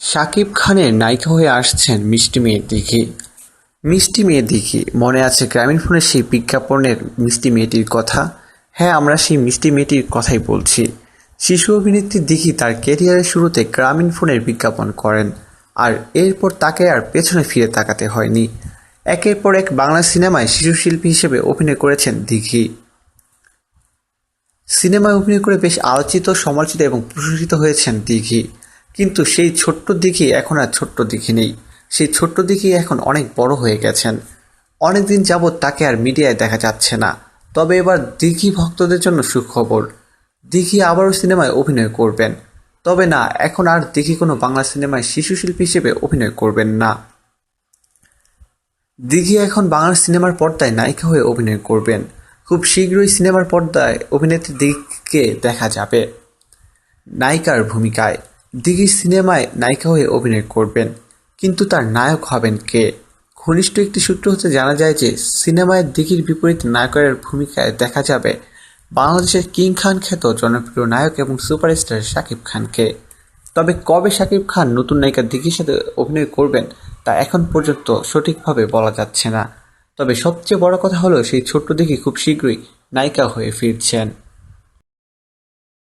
শাকিব খানের নায়িকা হয়ে আসছেন মিষ্টি মেয়ের দিঘি। মিষ্টি মেয়ের দিঘি, মনে আছে গ্রামীণ ফোনের সেই বিজ্ঞাপনের মিষ্টি মেয়েটির কথা? হ্যাঁ আমরা সেই মিষ্টি মেয়েটির কথাই বলছি। শিশু অভিনেত্রী দিঘি তার ক্যারিয়ারের শুরুতে গ্রামীণ ফোনের বিজ্ঞাপন করেন আর এরপর তাকে আর পেছনে ফিরে তাকাতে হয়নি। একের পর এক বাংলা সিনেমায় শিশু শিল্পী হিসেবে অভিনয় করেছেন দিঘি। সিনেমায় অভিনয় করে বেশ আলোচিত, সমালোচিত এবং প্রশংসিত হয়েছেন দিঘি। কিন্তু সেই ছোট্ট দিঘি এখন আর ছোট্ট দিঘি নেই। সেই ছোট্ট দিঘি এখন অনেক বড় হয়ে গেছেন। অনেকদিন যাবৎ তাকে আর মিডিয়ায় দেখা যাচ্ছে না। তবে এবার দিঘি ভক্তদের জন্য সুখবর। দিঘি আবারও সিনেমায় অভিনয় করবেন। তবে না, এখন আর দিঘি কোনো বাংলা সিনেমায় শিশু শিল্পী হিসেবে অভিনয় করবেন না। দিঘি এখন বাংলা সিনেমার পর্দায় নায়িকা হয়ে অভিনয় করবেন। খুব শীঘ্রই সিনেমার পর্দায় অভিনেত্রী দিঘিকে দেখা যাবে। নায়িকার ভূমিকায়। দিঘি সিনেমায় নায়িকা হয়ে অভিনয় করবেন, কিন্তু তার নায়ক হবেন কে? ঘনিষ্ঠ একটি সূত্র হতে জানা যায় যে, সিনেমায় দিঘির বিপরীতে নায়কের ভূমিকায় দেখা যাবে বাংলাদেশের কিং খান খ্যাত জনপ্রিয় নায়ক এবং সুপারস্টার শাকিব খানকে। তবে কবে শাকিব খান নতুন নায়িকা দিঘির সাথে অভিনয় করবেন, তা এখন পর্যন্ত সঠিকভাবে বলা যাচ্ছে না। তবে সবচেয়ে বড় কথা হলো, সেই ছোট্ট দিঘি খুব শীঘ্রই নায়িকা হয়ে ফিরছেন।